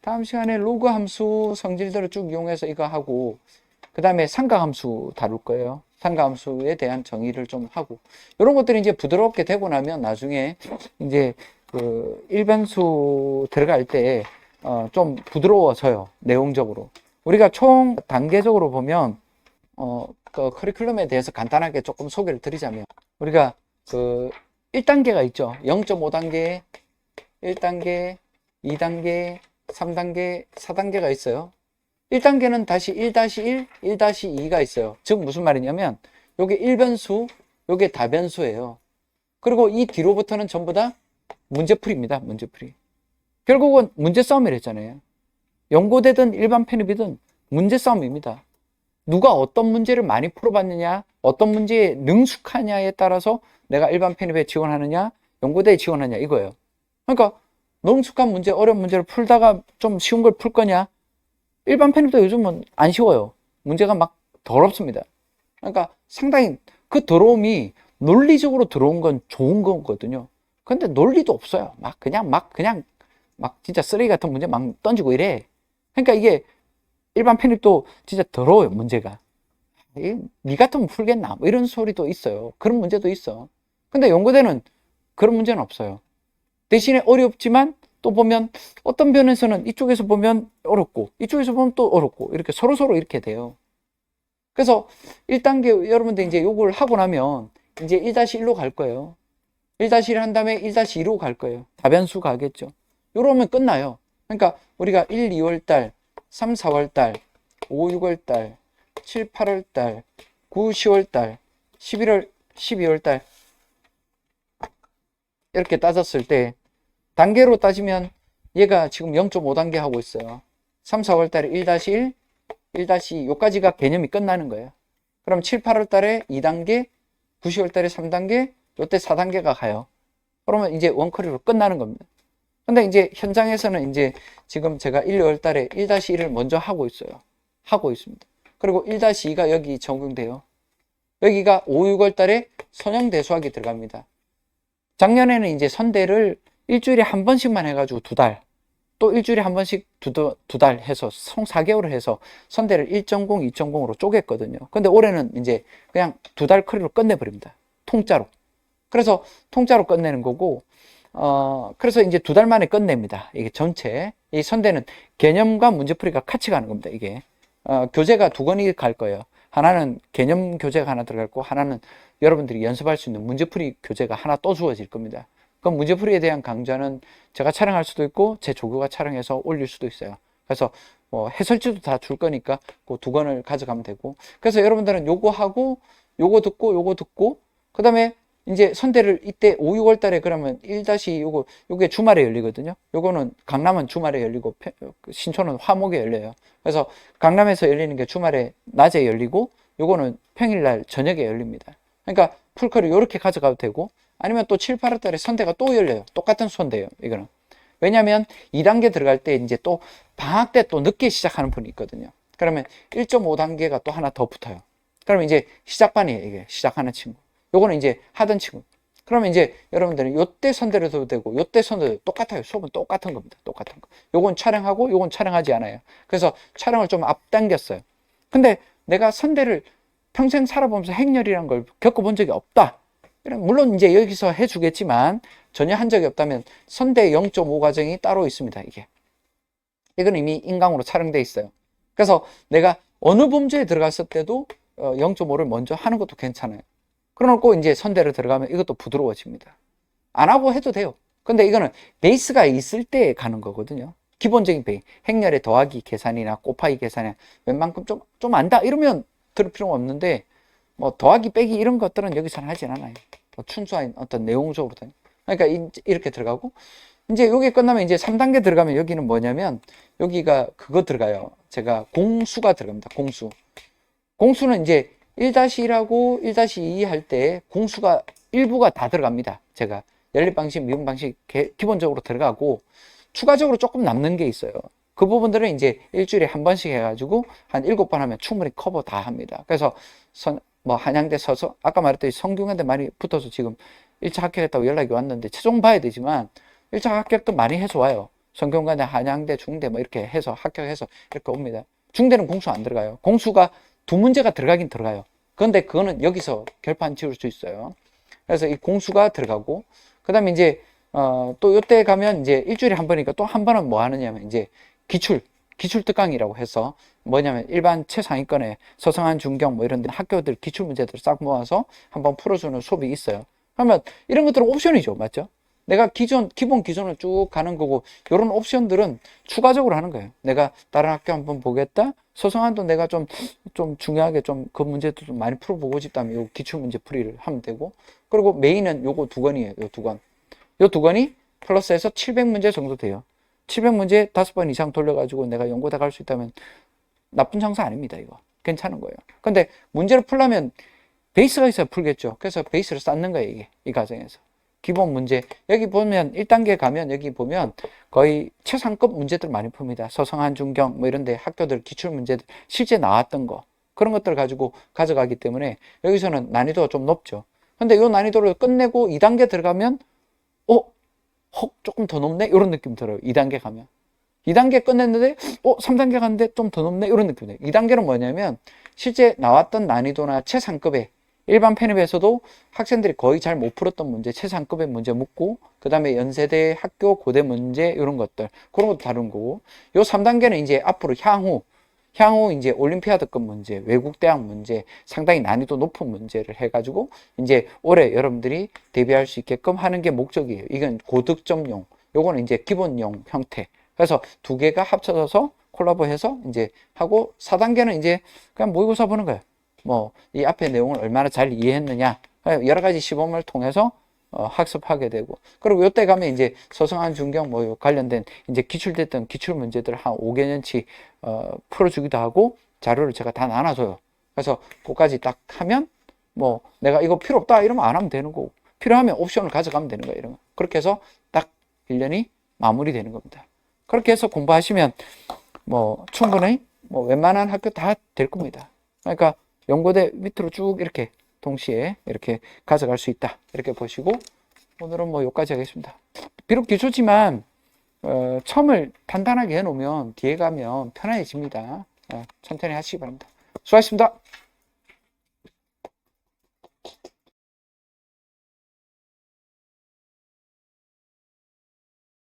다음 시간에 로그 함수 성질들을 쭉 이용해서 이거 하고 그 다음에 삼각 함수 다룰 거예요. 삼각 함수에 대한 정의를 좀 하고 이런 것들이 이제 부드럽게 되고 나면 나중에 이제 그 일변수 들어갈 때 어, 좀 부드러워져요. 내용적으로. 우리가 총 단계적으로 보면 어, 그 커리큘럼에 대해서 간단하게 조금 소개를 드리자면 우리가 그 1단계가 있죠. 0.5단계, 1단계, 2단계, 3단계, 4단계가 있어요. 1단계는 다시 1-1, 1-2가 있어요. 즉 무슨 말이냐면 요게 1변수, 요게 다변수예요. 그리고 이 뒤로부터는 전부 다 문제풀이입니다. 문제풀이. 결국은 문제 싸움이라 했잖아요. 연고되든 일반 편입이든 문제 싸움입니다. 누가 어떤 문제를 많이 풀어봤느냐, 어떤 문제에 능숙하냐에 따라서 내가 일반 편입에 지원하느냐, 연고대에 지원하느냐 이거예요. 그러니까 능숙한 문제, 어려운 문제를 풀다가 좀 쉬운 걸 풀 거냐? 일반 편입도 요즘은 안 쉬워요. 문제가 막 더럽습니다. 그러니까 상당히 그 더러움이 논리적으로 들어온 건 좋은 거거든요. 근데 논리도 없어요. 막 그냥 막 그냥 막 진짜 쓰레기 같은 문제 막 던지고 이래. 그러니까 이게 일반 편입도 진짜 더러워요, 문제가. 이, 니 같으면 풀겠나? 뭐 이런 소리도 있어요. 그런 문제도 있어. 근데 연구대는 그런 문제는 없어요. 대신에 어렵지만 또 보면 어떤 면에서는 이쪽에서 보면 어렵고 이쪽에서 보면 또 어렵고 이렇게 서로 서로 이렇게 돼요. 그래서 1단계 여러분들 이제 요걸 하고 나면 이제 1-1로 갈 거예요. 1-1 한 다음에 1-2로 갈 거예요. 다변수 가겠죠. 요러면 끝나요. 그러니까 우리가 1, 2월 달, 3, 4월 달, 5, 6월 달, 7, 8월 달, 9, 10월 달, 11월, 12월 달 이렇게 따졌을 때 단계로 따지면 얘가 지금 0.5단계 하고 있어요. 3, 4월 달에 1-1, 1-2 요까지가 개념이 끝나는 거예요. 그럼 7, 8월 달에 2단계, 9, 10월 달에 3단계, 요때 4단계가 가요. 그러면 이제 원커리로 끝나는 겁니다. 근데 이제 현장에서는 이제 지금 제가 1, 2월 달에 1-1을 먼저 하고 있어요. 하고 있습니다. 그리고 1-2가 여기 적용돼요. 여기가 5, 6월 달에 선형 대수학이 들어갑니다. 작년에는 이제 선대를 일주일에 한 번씩만 해가지고 두 달, 또 일주일에 한 번씩 두, 두달 해서 총 4개월을 해서 선대를 1.0, 2.0으로 쪼갰거든요. 근데 올해는 이제 그냥 두 달 커리로 끝내버립니다. 통짜로. 그래서 통짜로 끝내는 거고, 어, 그래서 이제 두 달 만에 끝냅니다. 이게 전체. 이 선대는 개념과 문제풀이가 같이 가는 겁니다. 이게. 어, 교재가 두 권이 갈 거예요. 하나는 개념 교재가 하나 들어갔고, 하나는 여러분들이 연습할 수 있는 문제풀이 교재가 하나 또 주어질 겁니다. 그럼 문제풀이에 대한 강좌는 제가 촬영할 수도 있고, 제 조교가 촬영해서 올릴 수도 있어요. 그래서 뭐 해설지도 다 줄 거니까 그 두 권을 가져가면 되고. 그래서 여러분들은 요거 하고, 요거 듣고, 요거 듣고, 그 다음에 이제 선대를 이때 5, 6월 달에 그러면 1 요거 요게 주말에 열리거든요. 요거는 강남은 주말에 열리고 그 신촌은 화목에 열려요. 그래서 강남에서 열리는 게 주말에 낮에 열리고 요거는 평일 날 저녁에 열립니다. 그러니까 풀커를 이렇게 가져가도 되고 아니면 또 7, 8월 달에 선대가 또 열려요. 똑같은 선대예요. 이거는. 왜냐하면 2단계 들어갈 때 이제 또 방학 때 또 늦게 시작하는 분이 있거든요. 그러면 1.5단계가 또 하나 더 붙어요. 그러면 이제 시작반이에요. 이게 시작하는 친구. 요거는 이제 하던 친구. 그러면 이제 여러분들은 요때 선대를 둬도 되고 요때 선대도 똑같아요. 수업은 똑같은 겁니다. 똑같은 거. 요건 촬영하고 요건 촬영하지 않아요. 그래서 촬영을 좀 앞당겼어요. 근데 내가 선대를 평생 살아보면서 행렬이라는 걸 겪어본 적이 없다. 물론 이제 여기서 해주겠지만 전혀 한 적이 없다면 선대 0.5 과정이 따로 있습니다. 이게. 이건 이미 인강으로 촬영돼 있어요. 그래서 내가 어느 범죄에 들어갔을 때도 0.5를 먼저 하는 것도 괜찮아요. 그러놓고 이제 선대를 들어가면 이것도 부드러워집니다. 안 하고 해도 돼요. 근데 이거는 베이스가 있을 때 가는 거거든요. 기본적인 베이. 행렬의 더하기 계산이나 곱하기 계산이나 웬만큼 좀, 좀 안다 이러면 들을 필요가 없는데 뭐 더하기 빼기 이런 것들은 여기서는 하진 않아요. 뭐 춘수한 어떤 내용적으로. 그러니까 이렇게 들어가고 이제 여기 끝나면 이제 3단계 들어가면 여기는 뭐냐면 여기가 그거 들어가요. 제가 공수가 들어갑니다. 공수. 공수는 이제 1-1하고 1-2 할 때 공수가 일부가 다 들어갑니다. 제가 연립 방식, 미분 방식 기본적으로 들어가고 추가적으로 조금 남는 게 있어요. 그 부분들은 이제 일주일에 한 번씩 해가지고 한 일곱 번 하면 충분히 커버 다 합니다. 그래서 선, 뭐 한양대 서서 아까 말했듯이 성균관대 많이 붙어서 지금 1차 합격했다고 연락이 왔는데 최종 봐야 되지만 1차 합격도 많이 해서 와요. 성균관대, 한양대, 중대 뭐 이렇게 해서 합격해서 이렇게 옵니다. 중대는 공수 안 들어가요. 공수가 두 문제가 들어가긴 들어가요. 그런데 그거는 여기서 결판 지을 수 있어요. 그래서 이 공수가 들어가고 그 다음에 이제 어, 또 요때 가면 이제 일주일에 한 번이니까 또 한 번은 뭐 하느냐면 이제 기출 기출 특강이라고 해서 뭐냐면 일반 최상위권의 서성한 중경 뭐 이런 데 학교들 기출 문제들을 싹 모아서 한번 풀어주는 수업이 있어요. 그러면 이런 것들은 옵션이죠, 맞죠? 내가 기존 기본 기존을 쭉 가는 거고 이런 옵션들은 추가적으로 하는 거예요. 내가 다른 학교 한번 보겠다. 서성한도 내가 좀좀 중요하게 좀 그 문제도 좀 많이 풀어보고 싶다면 요 기출 문제 풀이를 하면 되고 그리고 메인은 요거 두 권이에요. 요 두 권. 요 두 권이 플러스해서 700문제 정도 돼요. 700문제 다섯 번 이상 돌려가지고 내가 연구대 갈수 있다면 나쁜 장사 아닙니다, 이거. 괜찮은 거예요. 근데 문제를 풀려면 베이스가 있어야 풀겠죠. 그래서 베이스를 쌓는 거예요, 이게. 이 과정에서. 기본 문제. 여기 보면 1단계 가면 여기 보면 거의 최상급 문제들 많이 풉니다. 서성한 중경 뭐 이런 데 학교들 기출 문제들 실제 나왔던 거. 그런 것들을 가지고 가져가기 때문에 여기서는 난이도가 좀 높죠. 근데 이 난이도를 끝내고 2단계 들어가면 어? 헉 조금 더 높네? 이런 느낌 들어요. 2단계 가면. 2단계 끝냈는데 어? 3단계 갔는데 좀 더 높네? 이런 느낌 들어요. 2단계는 뭐냐면 실제 나왔던 난이도나 최상급의 일반 편입에서도 학생들이 거의 잘 못 풀었던 문제, 최상급의 문제 묻고, 그 다음에 연세대 학교 고대 문제, 이런 것들, 그런 것도 다룬 거고, 요 3단계는 이제 앞으로 향후, 향후 이제 올림피아드급 문제, 외국 대학 문제, 상당히 난이도 높은 문제를 해가지고, 이제 올해 여러분들이 대비할 수 있게끔 하는 게 목적이에요. 이건 고득점용, 요거는 이제 기본용 형태. 그래서 두 개가 합쳐져서 콜라보해서 이제 하고, 4단계는 이제 그냥 모의고사 보는 거예요. 뭐 이 앞에 내용을 얼마나 잘 이해했느냐 여러 가지 시범을 통해서 어, 학습하게 되고 그리고 요때 가면 이제 서성한 중경 뭐 관련된 이제 기출됐던 기출 문제들 한 5개년치 어, 풀어주기도 하고 자료를 제가 다 나눠줘요. 그래서 그까지 딱 하면 뭐 내가 이거 필요 없다 이러면 안 하면 되는 거고 필요하면 옵션을 가져가면 되는 거예요. 이러면 그렇게 해서 딱 1년이 마무리되는 겁니다. 그렇게 해서 공부하시면 뭐 충분히 뭐 웬만한 학교 다 될 겁니다. 그러니까 연고대 밑으로 쭉 이렇게 동시에 이렇게 가져갈 수 있다. 이렇게 보시고 오늘은 뭐 여기까지 하겠습니다. 비록 기초지만 어, 처음을 단단하게 해놓으면 뒤에 가면 편안해집니다. 어, 천천히 하시기 바랍니다. 수고하셨습니다.